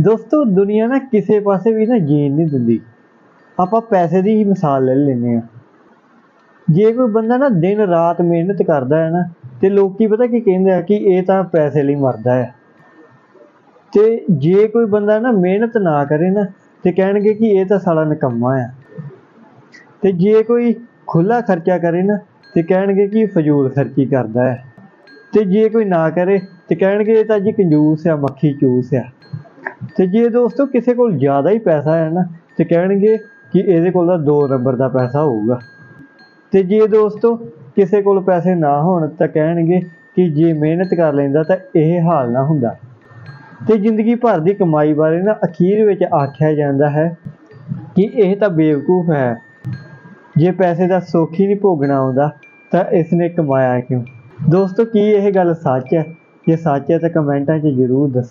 ਦੋਸਤੋ, ਦੁਨੀਆ ਨਾ ਕਿਸੇ ਪਾਸੇ ਵੀ ਨਾ ਜੀਣ ਨਹੀਂ ਦਿੰਦੀ। ਆਪਾਂ ਪੈਸੇ ਦੀ ਹੀ ਮਿਸਾਲ ਲੈ ਲੈਂਦੇ ਆ ਜੇ ਕੋਈ ਬੰਦਾ ਨਾ ਦਿਨ ਰਾਤ ਮਿਹਨਤ ਕਰਦਾ ਹੈ ਨਾ, ਤੇ ਲੋਕੀ ਪਤਾ ਕੀ ਕਹਿੰਦੇ ਆ ਕਿ ਇਹ ਤਾਂ ਪੈਸੇ ਲਈ ਮਰਦਾ ਹੈ। ਤੇ ਜੇ ਕੋਈ ਬੰਦਾ ਨਾ ਮਿਹਨਤ ਨਾ ਕਰੇ ਨਾ, ਤੇ ਕਹਿਣਗੇ ਕਿ ਇਹ ਤਾਂ ਸਾਲਾ ਨਿਕੰਮਾ ਆ ਤੇ ਜੇ ਕੋਈ ਖੁੱਲਾ ਖਰਚਾ ਕਰੇ ਨਾ, ਤੇ ਕਹਿਣਗੇ ਕਿ ਫਜ਼ੂਲ ਖਰਚੀ ਕਰਦਾ ਹੈ। ਤੇ ਜੇ ਕੋਈ ਨਾ ਕਰੇ, ਤੇ ਕਹਿਣਗੇ ਇਹ ਤਾਂ ਜੀ ਕੰਜੂਸ ਆ ਮੱਖੀ ਚੂਸ ਆ ਤੇ ਜੇ ਦੋਸਤੋ ਕਿਸੇ ਕੋਲ ਜ਼ਿਆਦਾ ਹੀ ਪੈਸਾ ਹੈ ਨਾ, ਤੇ ਕਹਿਣਗੇ ਕਿ ਇਹਦੇ ਕੋਲ ਤਾਂ 2 ਨੰਬਰ ਦਾ ਪੈਸਾ ਹੋਊਗਾ। ਤੇ ਜੇ ਦੋਸਤੋ ਕਿਸੇ ਕੋਲ ਪੈਸੇ ਨਾ ਹੋਣ, ਤਾਂ ਕਹਿਣਗੇ ਕਿ ਜੇ ਮਿਹਨਤ ਕਰ ਲੈਂਦਾ ਤਾਂ ਇਹ ਹਾਲ ਨਾ ਹੁੰਦਾ। ਤੇ ਜ਼ਿੰਦਗੀ ਭਰ ਦੀ ਕਮਾਈ ਬਾਰੇ ਨਾ ਅਖੀਰ ਵਿੱਚ ਆਖਿਆ ਜਾਂਦਾ ਹੈ ਕਿ ਇਹ ਤਾਂ ਬੇਵਕੂਫ ਹੈ। ਜੇ ਪੈਸੇ ਦਾ ਸੁੱਖ ਹੀ ਨਹੀਂ ਭੋਗਣਾ ਆਉਂਦਾ, ਤਾਂ ਇਸਨੇ ਕਮਾਇਆ ਕਿਉਂ? ਦੋਸਤੋ ਕੀ ਇਹ ਗੱਲ ਸੱਚ ਹੈ? ਜੇ ਸੱਚ ਹੈ ਤਾਂ ਕਮੈਂਟਾਂ 'ਚ ਜ਼ਰੂਰ ਦੱਸੋ